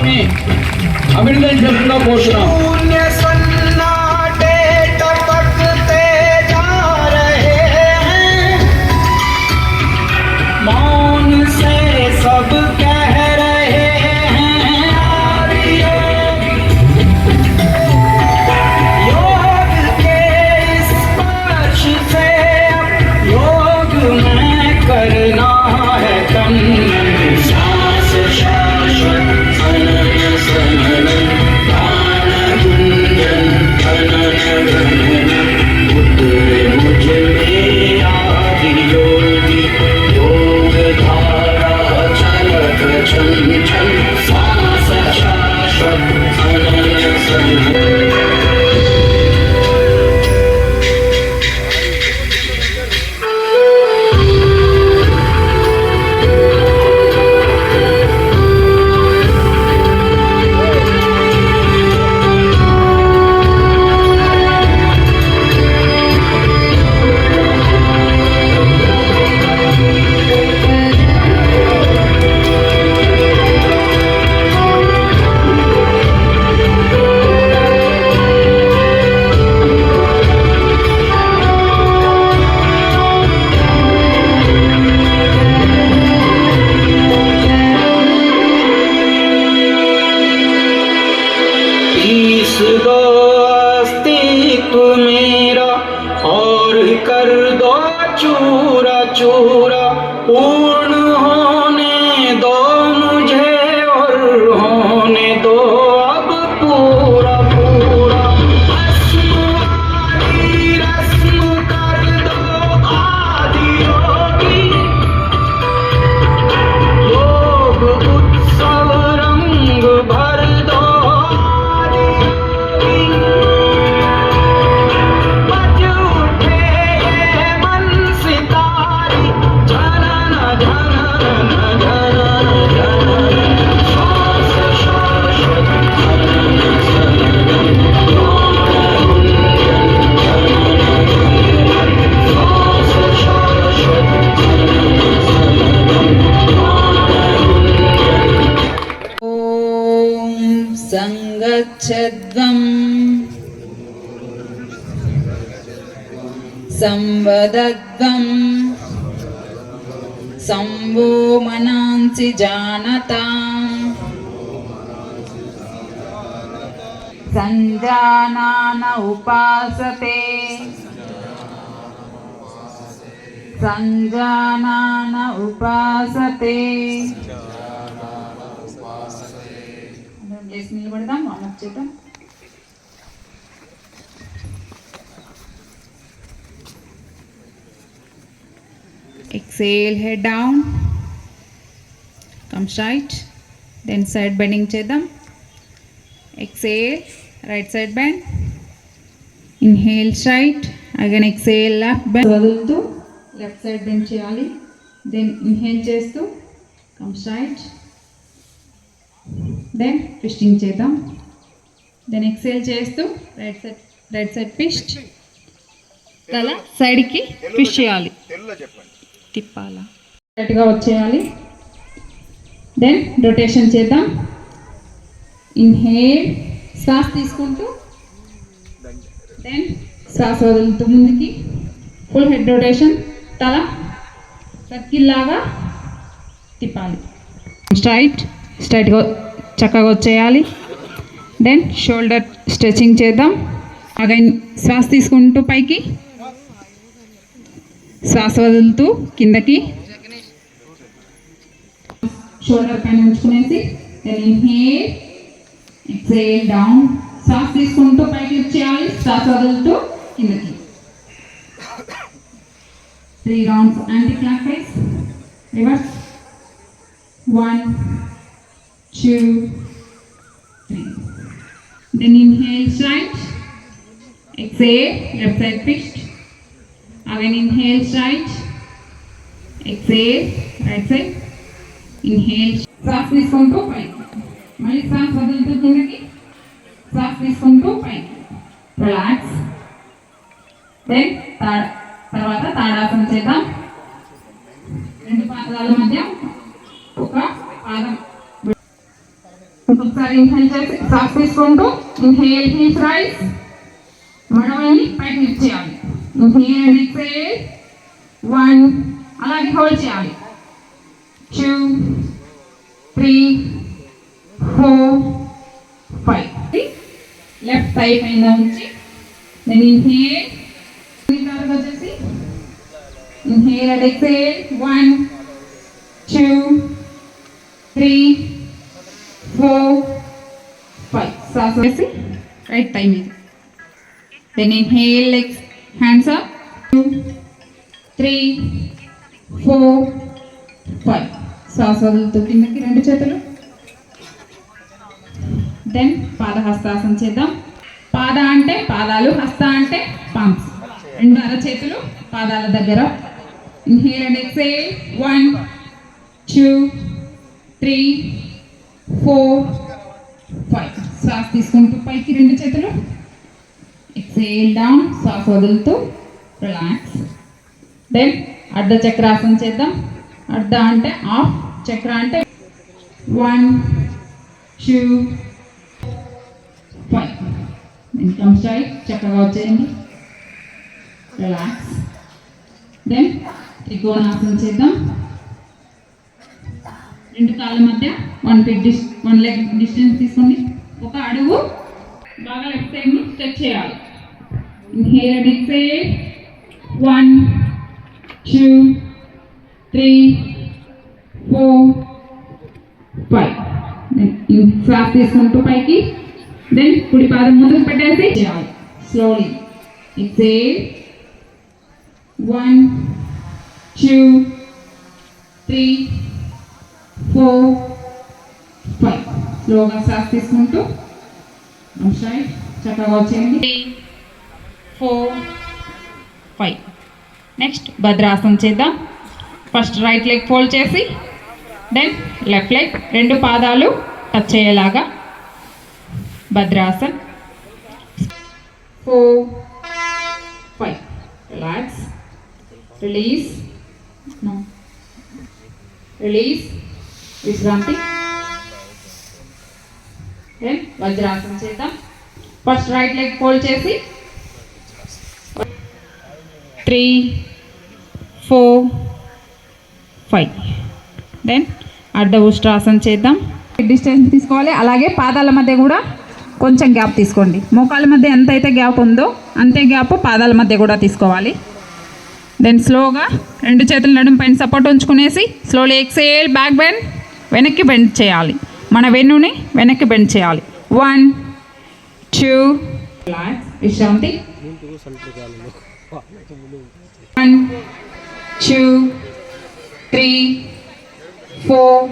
గారిని అభినందించాల్సిందిగా కోరుతున్నాం um सङ्गच्छध्वम् संवदध्वम् संवो मनांसि जानताम्। सञ्जानान उपासते। सञ्जानान उपासते లేచి నిలబడదాం వామప్ చేద్దాం. Exhale head down come straight then side bending చేద్దాం. Exhale right side bend inhale straight again exhale left bend వదులుతూ లెఫ్ట్ సైడ్ బెండ్ చేయాలి. దెన్ ఇన్హేల్ చేస్తూ. కమ్ స్ట్రైట్ దెన్ ట్విస్టింగ్ చేద్దాం. దెన్ ఎక్సేల్ చేస్తూ right side right side twist తల సైడ్కి twist చేయాలి. తిప్పాలా? కరెక్ట్గా వచ్చేయాలి. దెన్ రొటేషన్ చేద్దాం. ఇన్హేల్ శ్వాస తీసుకుంటూ. దెన్ శ్వాస వదులుతూ ముందుకి. ఫుల్ హెడ్ రొటేషన్ తల సర్కిల్ లాగా తిప్పాలి. స్ట్రైట్ స్ట్రైట్గా చక్కగా వచ్చేయాలి. దెన్ షోల్డర్ స్ట్రెచింగ్ చేద్దాం. అగైన్ శ్వాస తీసుకుంటూ పైకి. శ్వాస వదులుతూ కిందకి. షోల్డర్ పైన ఉంచుకునేసి దెన్ ఇన్హేల్ ఎక్సేల్ డౌన్ శ్వాస తీసుకుంటూ పైకి వచ్చేయాలి. శ్వాస వదులుతూ కిందకి. Three rounds anticlockwise reverse one two three then inhale straight exhale left side twist Again inhale straight. Exhale right side. Inhale. శ్వాస తీసుకుంటూ పైకి మళ్ళీ శ్వాస వదులుతూ కిందకి శ్వాస తీసుకుంటూ పైకి రిలాక్స్ దెన్ తాడ తర్వాత తాడాసనం చేద్దాం. రెండు పాదాల మధ్య ఒక పాదం. ఇంకొకసారి ఇన్హేల్ చేసి సాక్స్ తీసుకుంటూ ఇన్హేల్ హీల్స్ రైస్ మడవని పైకి లిఫ్ట్ చేయాలి. ఇన్హేల్ అండ్ ఎక్సేల్ వన్ అలాగే హోల్డ్ చేయాలి. Two three four five left side పైన ఉంచి నేను ఇన్హేల్ తర్వాత వచ్చేసి inhale and exhale one two three four five శ్వాస వేసి రైట్ టైం ఇది then inhale legs hands up two three four five శ్వాస వదులుతూ కిందకి రెండు చేతులు దెన్ పాదహస్తాసనం చేద్దాం పాద అంటే పాదాలు హస్త అంటే పామ్స్ రెండు అరచేతులు పాదాల దగ్గర inhale and exhale one two three four five శ్వాస తీసుకుంటూ పైకి రెండు చేతులు. ఎక్సేల్ డౌన్ శ్వాస వదులుతూ రిలాక్స్ దెన్ అర్ధ చక్రాసనం చేద్దాం. అర్ధ అంటే ఆఫ్ చక్ర అంటే one two five income style చక్కగా వచ్చేయండి. రిలాక్స్ దెన్ త్రికోణాసనం చేద్దాం. రెండు కాళ్ళ మధ్య వన్ ఫిట్ డిస్ట్ వన్ లెగ్ డిస్టెన్స్ తీసుకోండి. ఒక అడుగు బాగా లెఫ్ట్ సైడ్ని స్ట్రెచ్ చేయాలి. Inhale and exhale one two three four five శ్వాస తీసుకుంటూ పైకి. దెన్ కుడి పాదం ముందుకు పెట్టేసి చేయాలి. Slowly exhale one two three four స్లోగా శ్వాస తీసుకుంటూ సైడ్ చక్కగా వచ్చేయండి ఫోర్ ఫైవ్ నెక్స్ట్ భద్రాసనం చేద్దాం. ఫస్ట్ రైట్ లెగ్ ఫోల్డ్ చేసి దెన్ లెఫ్ట్ లెగ్ రెండు పాదాలు టచ్ అయ్యేలాగా. Bhadrasan. Four five relax release release విశ్రాంతి. వజ్రాసనం చేద్దాం. ఫస్ట్ రైట్ లెగ్ ఫోల్డ్ చేసి. త్రీ ఫోర్ ఫైవ్ దెన్ అర్ధ ఉష్ట్రాసనం చేద్దాం. డిస్టెన్స్ తీసుకోవాలి. అలాగే పాదాల మధ్య కూడా కొంచెం గ్యాప్ తీసుకోండి. మోకాళ్ళ మధ్య ఎంత అయితే గ్యాప్ ఉందో అంతే గ్యాప్ పాదాల మధ్య కూడా తీసుకోవాలి. దెన్ స్లోగా రెండు చేతులు నడుము పైన సపోర్ట్ ఉంచుకునేసి స్లోలీ ఎక్సేల్ బ్యాక్ బెండ్ వెనక్కి బెండ్ చేయాలి. మన వెన్నుని వెనక్కి బెండ్ చేయాలి. వన్ టూ విశ్రాంతి one two three four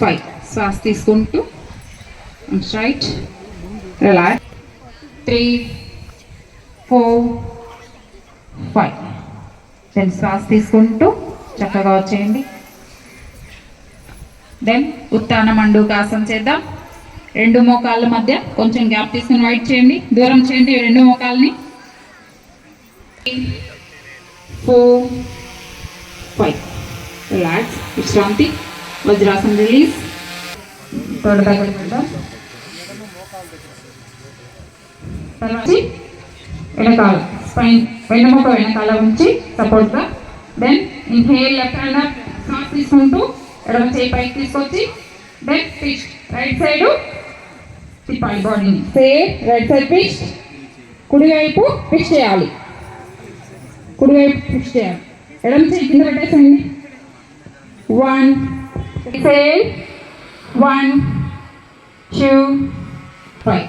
five శ్వాస తీసుకుంటూ right relax three four five then శ్వాస తీసుకుంటూ. చక్కగా వచ్చేయండి. దెన్ ఉత్తాన మండూకాసనం చేద్దాం. రెండు మోకాళ్ళ మధ్య కొంచెం గ్యాప్ తీసుకుని వైట్ చేయండి. దూరం చేయండి రెండు మోకాల్ని ఫోర్ ఫైవ్ రిలాక్స్ విశ్రాంతి వజ్రాసన రిలీజ్ తర్వాత వెనకాల స్పైన్ వెన్నముక వెనకాల ఉంచి సపోర్ట్గా దెన్ ఇన్హేల్ లెఫ్ట్ హ్యాండ్ తీసుకుంటూ ఎడమ చేయి పైకి తీసుకొచ్చి దెన్ పిచ్ రైట్ సైడ్ తిప్పాలి బాడీని సే రైట్ సైడ్ పిచ్ కుడివైపు పిచ్ చేయాలి. కుడివైపు పిచ్ చేయాలి. ఎడమ చేయి కింద పెట్టేసండి one say one two five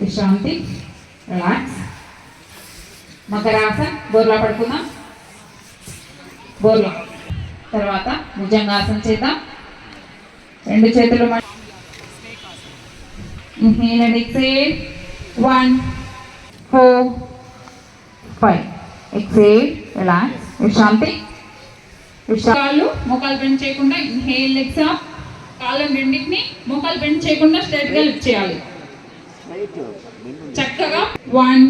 విశ్రాంతి రిలాక్స్ మకరాసన్ బోర్లా పడుకుందాం. బోర్లా. తర్వాత భుజంగాసనం చేద్దాం. రెండు చేతులు exhale one four five exhale relax విశ్రాంతి. కాళ్ళు మోకాలు బెండ్ చేయకుండా ఇన్హేల్ ఎక్సా అప్ రెండింటిని మోకాలు బెండ్ చేయకుండా స్ట్రైట్గా లిఫ్ట్ చేయాలి. చక్కగా. వన్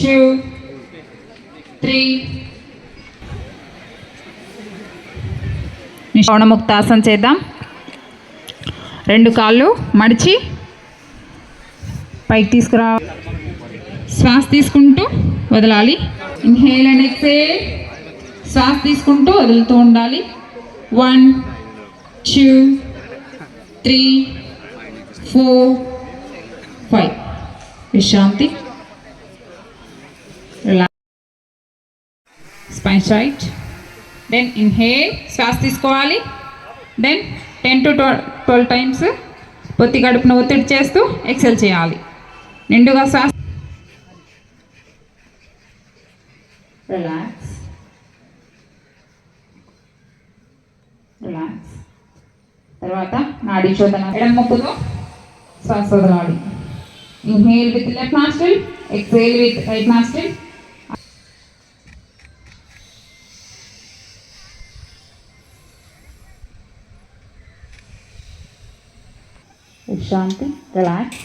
టూ త్రీ శ్రవణముక్తాసనం చేద్దాం. రెండు కాళ్ళు మడిచి పైకి తీసుకురా. శ్వాస తీసుకుంటూ వదలాలి. Inhale and exhale. శ్వాస తీసుకుంటూ వదులుతూ ఉండాలి. One two three four five. విశ్రాంతి. స్పైన్ రైట్ దెన్ ఇన్హేల్ శ్వాస తీసుకోవాలి. Then ten to twelve times పొత్తి గడుపున ఒత్తిడి చేస్తూ ఎక్సెల్ చేయాలి. నిండుగా శ్వాస రిలాక్స్ రిలాక్స్ తర్వాత నాడీ శోధన. ఎడమ ముక్కుతో శ్వాస వదలాలి. Inhale with left nostril exhale with right nostril విశ్రాంతి రిలాక్స్.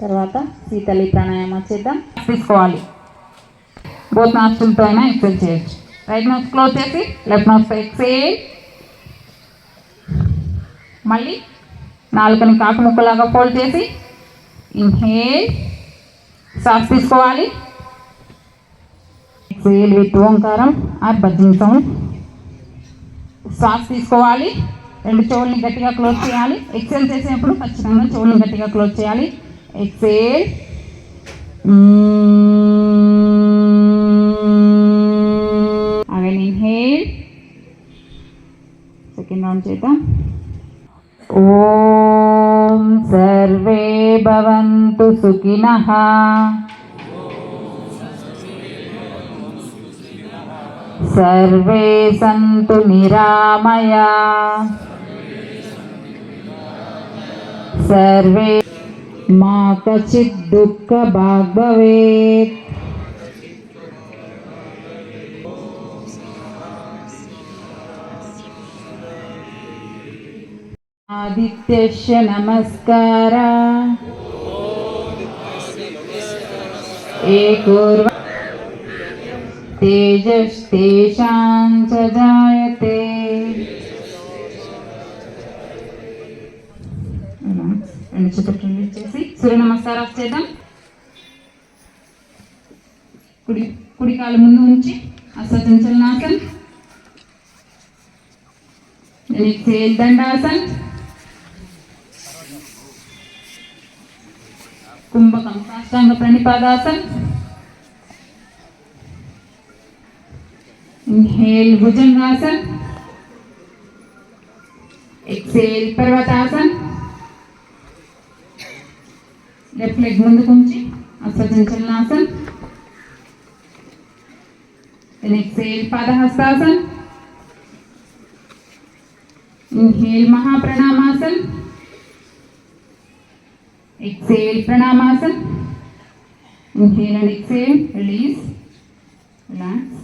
తర్వాత శీతలి ప్రాణాయామం చేద్దాం. తీసుకోవాలి. బోత్ నాస్టులతో అయినా ఎక్సెల్ చేయొచ్చు. రైట్ నోస్ క్లోజ్ చేసి లెఫ్ట్ నోస్ ఎక్సేల్ మళ్ళీ నాలుకని కాకు ముక్కలాగా ఫోల్డ్ చేసి ఇన్హేల్ శ్వాస తీసుకోవాలి. ఎక్సేల్ విత్ ఓంకారం ఆర్ భజన సౌండ్ శ్వాస తీసుకోవాలి. రెండు చెవుల్ని గట్టిగా క్లోజ్ చేయాలి ఎక్సేల్ చేసేటప్పుడు ఖచ్చితంగా చెవుల్ని గట్టిగా క్లోజ్ చేయాలి exhale again inhale second round చేద్దాం ఓం సర్వే భవంతు సుఖినః सर्वे सन्तु निरामया सर्वे मा कचित् दुःखभाग् भवेत् आदित्यस्य नमस्कार। एकुर्व तेजस्तेषां च जायते। రెండు చేతులు చేసి సూర్య నమస్కారం చేద్దాం. కుడి కుడి కాలు ముందు ఉంచి అసచంచలనాసన్ ఎక్సేల్ దండాసన్ కుంభకం సాష్టాంగ Pranipadasan inhale Bhujangasan Exhale Parvatasana. Left leg ముందుకు ఉంచి అస్వచంచలనాసన్ then exhale Padahastasan inhale Mahapranamasan exhale Pranamasan inhale and exhale release relax